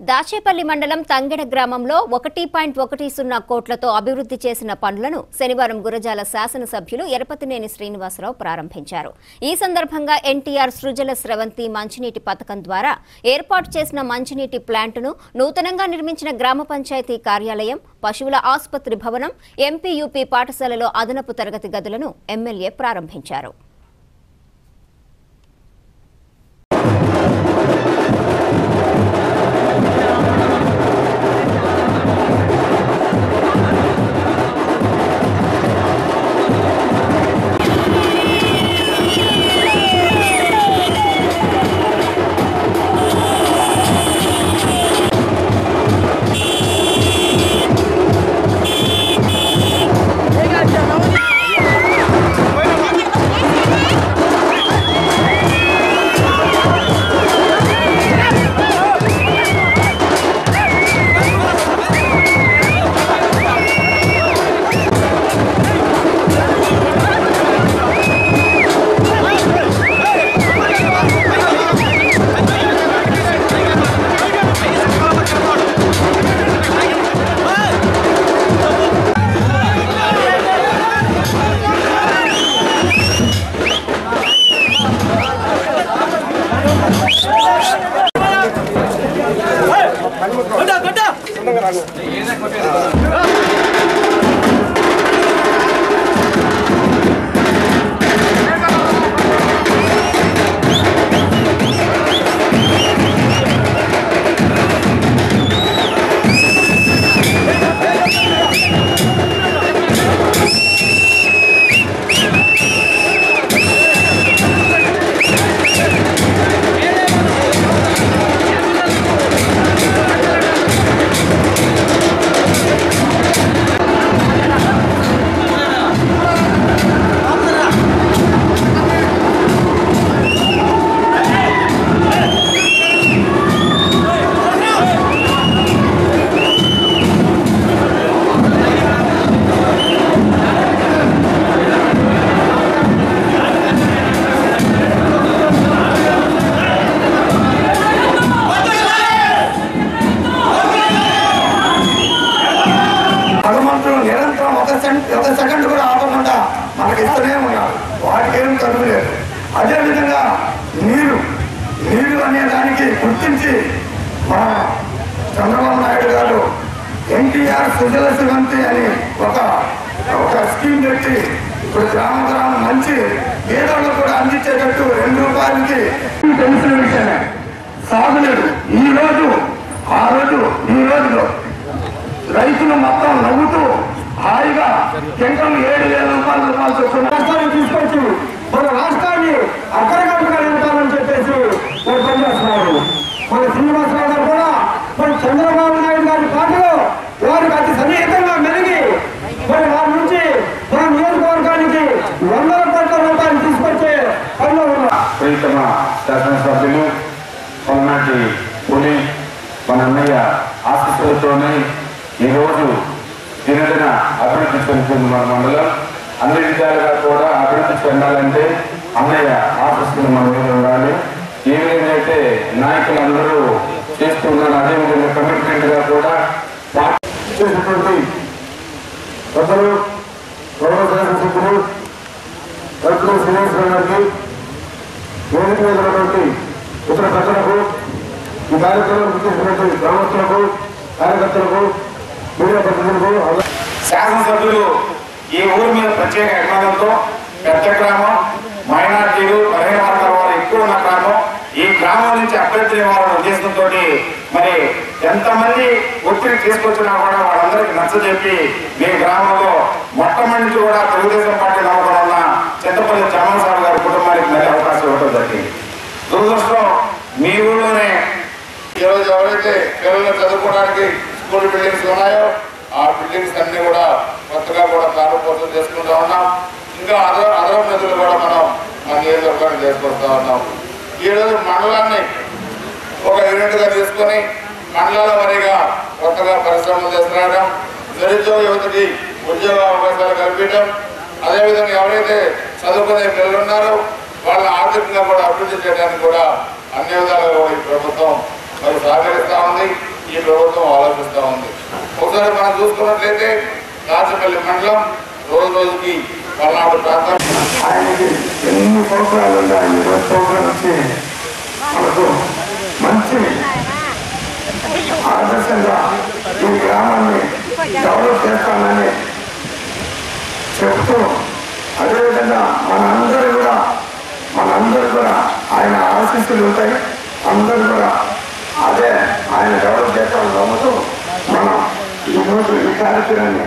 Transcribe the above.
దాచేపల్లి మండలం తంగెడ గ్రామంలో ఒకటి పాయింట్ ఒకటి సున్నా కోట్లతో అభివృద్ధి చేసిన పనులను శనివారం గురజాల శాసనసభ్యులు ఎరపతినేని శ్రీనివాసరావు ప్రారంభించారు. ఈ సందర్భంగా ఎన్టీఆర్ సృజల స్రవంతి మంచినీటి పథకం ద్వారా ఏర్పాటు చేసిన మంచినీటి ప్లాంటును నూతనంగా నిర్మించిన గ్రామ పంచాయతీ కార్యాలయం పశువుల ఆసుపత్రి భవనం ఎంపీయూపీ పాఠశాలలో అదనపు తరగతి గదులను ఎమ్మెల్యే ప్రారంభించారు. వాటికేం ఏం లేదు. అదేవిధంగా నీరు నీరు అనే దానికి గుర్తించి మన చంద్రబాబు నాయుడు గారు ఎన్టీఆర్ సుజల శివంతి అని ఒక ఒక స్కీమ్ పెట్టి ఇప్పుడు గ్రామ గ్రామం మంచి పేదలకు కూడా అందించేటట్టు రెండు రూపాయలకి తెలిసిన విషయమే. సాగులేదు. ఈ రోజు ఆ రోజు ఈ రోజులో రైతులు మొత్తం నవ్వుతూ హాయిగా క్వింటల్ ఏడు వేల రూపాయల రూపాయలు చొప్పున రాష్ట్రాన్ని తీసుకొచ్చి మన రాష్ట్రాన్ని అక్కడగట్టుగా నింపాలని చెప్పేసి మరి పనిచేస్తున్నారు మన శ్రీనివాసరావు గారు కూడా మన చంద్రబాబు నాయుడు గారి పాటలో వారికి అతి సన్నిహితంగా మెలిగి మరి వారి నుంచి మన నియోజకవర్గానికి వందల కోట్ల రూపాయలు తీసుకొచ్చే పనిలో ఉన్నారు ప్రీతమ శాసనసభ్యులు పల్నాటి పులి మన అన్నయ్య ఆశీస్సులతోనే ఈరోజు దినదిన అభివృద్ధి చెందుతుంది మన మండలం. అన్ని విధాలుగా కూడా అభివృద్ధి చెందాలంటే అన్నయ్య ఆశీస్సులు మన మీద ఉండాలి. ఏ విధంగా అయితే నాయకులందరూ చేస్తున్నారు అదేవిధంగా కమిట్మెంట్గా కూడా పార్టీ చేసినటువంటి ప్రజలు గౌరవ శాసనసభ్యులు వైద్యులు శ్రీనివాసరావు గారికి వేదిక మీద ఉన్నటువంటి ఇతర ప్రజలకు ఈ కార్యక్రమం చేసినటువంటి గ్రామస్తులకు కార్యకర్తలకు మీడియా ప్రతినిధులకు శాసనసభ్యులు ఈ ఊరి మీద ప్రత్యేక అభిమానంతో పెద్ద గ్రామం మైనార్టీలు పదిహేను వర్గాల వారు ఎక్కువ ఉన్న గ్రామం ఈ గ్రామం నుంచి అభ్యర్థులు ఇవ్వాలన్న ఉద్దేశంతో మరి ఎంతమంది ఒత్తిడి తీసుకొచ్చినా కూడా వాళ్ళందరికీ నచ్చజెప్పి మీ గ్రామంలో మొట్టమొదటి కూడా తెలుగుదేశం పార్టీ నమ్మకం ఉన్న చమన్ చమనసాగు గారి కుటుంబానికి మరి అవకాశం ఇవ్వడం జరిగింది దురదృష్టం మీ ఊళ్ళోనే. ఈరోజు ఎవరైతే పిల్లలు చదువుకోవడానికి స్కూల్ బిల్డింగ్స్ ఉన్నాయో ఆ బిల్డింగ్స్ అన్ని కూడా కొత్తగా కూడా ప్రారంభోత్సవం చేసుకుంటా ఉన్నాం. ఇంకా అదర్ అదర్ నిధులు కూడా మనం మన నియోజకవర్గానికి చేసుకొస్తా ఉన్నాం. ఈ రోజు మండలాన్ని ఒక యూనిట్గా తీసుకొని మండలాల వారీగా కొత్తగా పరిశ్రమలు తీసుకురావడం నిరుద్యోగ యువతకి ఉద్యోగ అవకాశాలు కల్పించడం అదేవిధంగా ఎవరైతే చదువుకునే పిల్లలు ఉన్నారో వాళ్ళని ఆర్థికంగా కూడా అభివృద్ధి చేయడానికి కూడా అన్ని విధాలుగా కూడా ఈ ప్రభుత్వం మరి సహకరిస్తూ ఉంది ఈ ప్రభుత్వం ఆలోచిస్తూ ఉంది. ఒకసారి మనం చూసుకున్నట్లయితే రాజపల్లి మండలం రోజు రోజుకి పల్నాడు ప్రాంతం. ఆయనకి ఎన్ని సంవత్సరాలు ఉన్నాయి? ఇరవై సంవత్సరాల మనకు మంచి ఆదర్శంగా ఈ గ్రామాన్ని డెవలప్ చేస్తానని చెప్తూ అదేవిధంగా మనందరూ కూడా మనందరూ కూడా ఆయన ఆశీస్సులు ఉంటాయి. అందరూ కూడా అదే ఆయన డెవలప్ చేస్తామని నమ్ముతూ మనం ఈరోజు ఈ కార్యక్రమాన్ని